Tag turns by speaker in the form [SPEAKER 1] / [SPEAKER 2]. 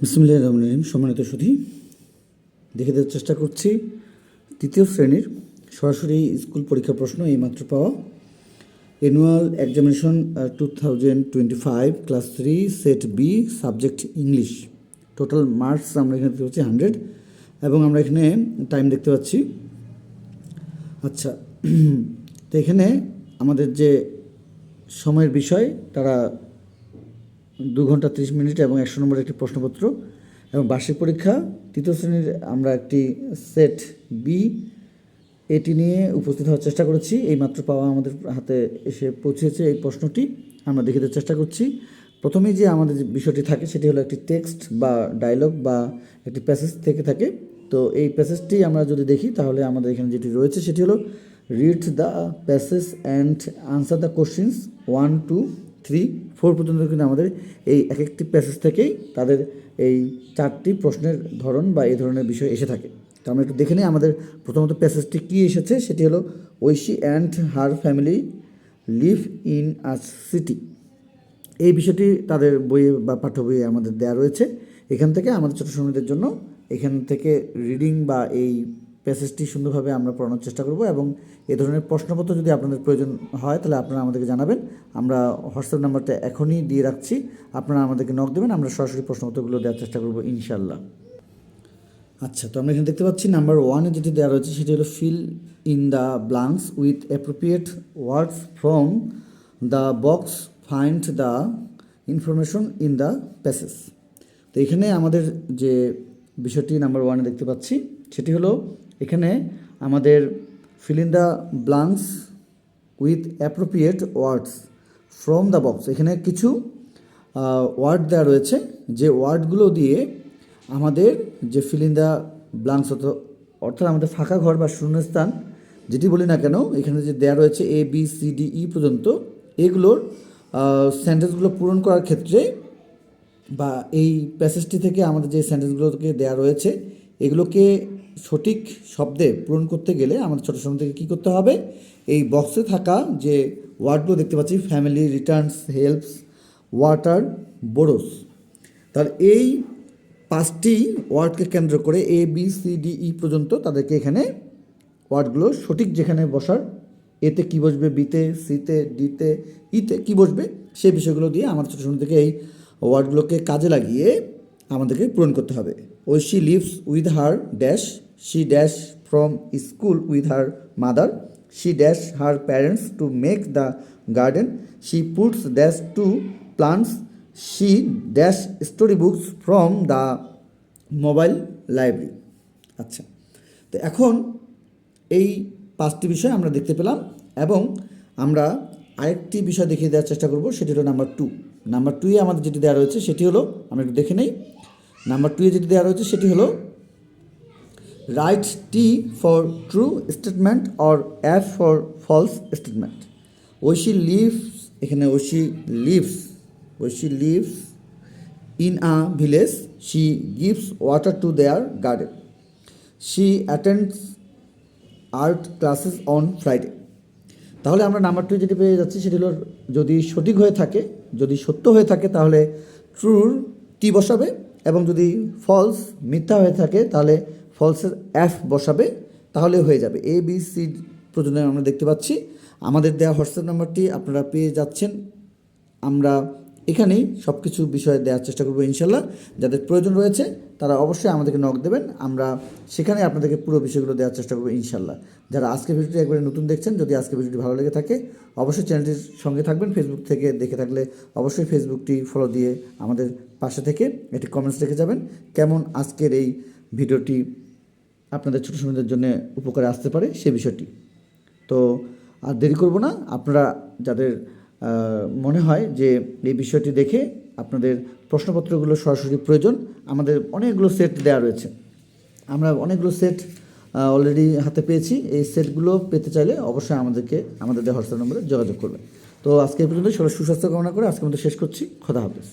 [SPEAKER 1] বিসমুল্লাহ সম্মানিত সুধী। দেখে দেওয়ার চেষ্টা করছি, তৃতীয় শ্রেণির সরাসরি স্কুল পরীক্ষা প্রশ্ন এইমাত্র পাওয়া। Annual examination two thousand twenty five class three set B subject English total marks আমরা এখানে দেখতে পাচ্ছি হান্ড্রেড এবং আমরা এখানে টাইম দেখতে পাচ্ছি। আচ্ছা তো এখানে আমাদের যে সময়ের বিষয়, তারা দু ঘণ্টা তিরিশ মিনিট এবং একশো নম্বরের একটি প্রশ্নপত্র এবং বার্ষিক পরীক্ষা, তৃতীয় শ্রেণির আমরা একটি সেট বি এটি নিয়ে উপস্থিত হওয়ার চেষ্টা করেছি। এই মাত্র পাওয়া আমাদের হাতে এসে পৌঁছেছে এই প্রশ্নটি। আমরা দেখে চেষ্টা করছি। প্রথমেই যে আমাদের যে বিষয়টি থাকে, সেটি হলো একটি টেক্সট বা ডায়লগ বা একটি প্যাসেজ থেকে থাকে। তো এই প্যাসেজটি আমরা যদি দেখি, তাহলে আমাদের এখানে যেটি রয়েছে, সেটি হলো read the passage and answer the questions one two three, four পর্যন্ত কিন্তু আমাদের এই এক একটি প্যাসেজ থেকেই তাদের এই চারটি প্রশ্নের ধরন বা এই ধরনের বিষয় এসে থাকে। তো আমরা একটু দেখে নিই আমাদের প্রথমত প্যাসেজটি কী এসেছে, সেটি হলো Oishi and her family live in a city. এই বিষয়টি তাদের বইয়ে বা পাঠ্য বইয়ে আমাদের দেওয়া রয়েছে। এখান থেকে আমাদের ছোটো শ্রমিকদের জন্য এখান থেকে রিডিং বা এই প্যাসেজটি সুন্দরভাবে আমরা পড়ানোর চেষ্টা করব এবং এ ধরনের প্রশ্নপত্র যদি আপনাদের প্রয়োজন হয়, তাহলে আপনারা আমাদেরকে জানাবেন। আমরা হোয়াটসঅ্যাপ নাম্বারটা এখনই দিয়ে রাখছি। আপনারা আমাদেরকে নক দেবেন, আমরা সরাসরি প্রশ্নপত্রগুলো দেওয়ার চেষ্টা করব ইনশাল্লাহ আচ্ছা তো আমরা এখানে দেখতে পাচ্ছি নাম্বার ওয়ানে যেটি দেওয়া রয়েছে, সেটি হলো fill in the blanks with appropriate words from the box find the information in the passage তো এখানে আমাদের যে বিষয়টি নাম্বার ওয়ানে দেখতে পাচ্ছি, সেটি হলো এখানে আমাদের fill the blanks with appropriate words from the box এখানে কিছু ওয়ার্ড দেওয়া রয়েছে। যে ওয়ার্ডগুলো দিয়ে আমাদের যে ফিল ইন দ্য ব্লাঙ্কস অর্থাৎ আমাদের ফাঁকা ঘর বা শূন্যস্থান, যেটি বলি না কেন, এখানে যে দেওয়া রয়েছে A B C D E পর্যন্ত, এগুলোর সেন্টেন্সগুলো পূরণ করার ক্ষেত্রে বা এই প্যাসেজটি থেকে আমাদের যে সেন্টেন্সগুলোকে দেওয়া রয়েছে এগুলোকে সঠিক শব্দে পূরণ করতে গেলে আমাদের ছোটো সময় থেকে কী করতে হবে? এই বক্সে থাকা যে ওয়ার্ডগুলো দেখতে পাচ্ছি family returns helps water borrows তার এই পাঁচটি ওয়ার্ডকে কেন্দ্র করে A B C D E পর্যন্ত তাদেরকে এখানে ওয়ার্ডগুলো সঠিক যেখানে বসার এতে কী বসবে বিতে সিতে ডিতে ইতে কী বসবে সেই বিষয়গুলো দিয়ে আমার ছোটো সময় থেকে এই ওয়ার্ডগুলোকে কাজে লাগিয়ে আমাদেরকে পূরণ করতে হবে। ওই she lives with her dash she dash from school with her mother she dash her parents to make the garden she puts dash to plants she dash story books from the mobile library আচ্ছা তো এখন এই পাঁচটি বিষয় আমরা দেখতে পেলাম এবং আমরা আরেকটি বিষয় দেখিয়ে দেওয়ার চেষ্টা করব, সেটি হলো নাম্বার টু নাম্বার টুয়ে আমাদের যেটি দেওয়া রয়েছে, সেটি হলো, আমরা একটু দেখে নেই। নাম্বার টুয়ে যেটি দেওয়া রয়েছে সেটি হলো write T for true statement or F for false statement Oishi lives এখানে Oishi lives Oishi lives in a village she gives water to their garden she attends art classes on Friday তাহলে আমরা number two যেটি পেয়ে যাচ্ছি সেটি হলো, যদি সঠিক হয়ে থাকে, যদি সত্য হয়ে থাকে, তাহলে ট্রুর টি বসাবে এবং যদি ফলস মিথ্যা হয়ে থাকে, তাহলে ফলসের অ্যাফ বসাবে, তাহলে হয়ে যাবে। এ বি সি প্রযোজনে আমরা দেখতে পাচ্ছি। আমাদের দেওয়া হোয়াটসঅ্যাপ নম্বরটি আপনারা পেয়ে যাচ্ছেন। আমরা এখানেই সব কিছু বিষয়ে দেওয়ার চেষ্টা করব ইনশাল্লাহ। যাদের প্রয়োজন রয়েছে, তারা অবশ্যই আমাদেরকে নক দেবেন। আমরা সেখানে আপনাদেরকে পুরো বিষয়গুলো দেওয়ার চেষ্টা করব ইনশাল্লাহ। যারা আজকে ভিডিওটি একবারে নতুন দেখছেন, যদি আজকে ভিডিওটি ভালো লেগে থাকে, অবশ্যই চ্যানেলটির সঙ্গে থাকবেন। ফেসবুক থেকে দেখে থাকলে অবশ্যই ফেসবুকটি ফলো দিয়ে আমাদের পাশে থেকে একটি কমেন্টস রেখে যাবেন। কেমন আজকের এই ভিডিওটি আপনাদের ছোটো সময়দের জন্য উপকারে আসতে পারে সে বিষয়টি। তো আর দেরি করব না। আপনারা যাদের মনে হয় যে এই বিষয়টি দেখে আপনাদের প্রশ্নপত্রগুলো সরাসরি প্রয়োজন। আমাদের অনেকগুলো সেট দেওয়া রয়েছে। আমরা অনেকগুলো সেট অলরেডি হাতে পেয়েছি। এই সেটগুলো পেতে চাইলে অবশ্যই আমাদেরকে, আমাদের হোয়াটসঅ্যাপ নম্বরে যোগাযোগ করবে তো আজকে পর্যন্ত সবাই সুস্বাস্থ্য কামনা করে আজকে মধ্যে শেষ করছি। খোদা হাফেজ।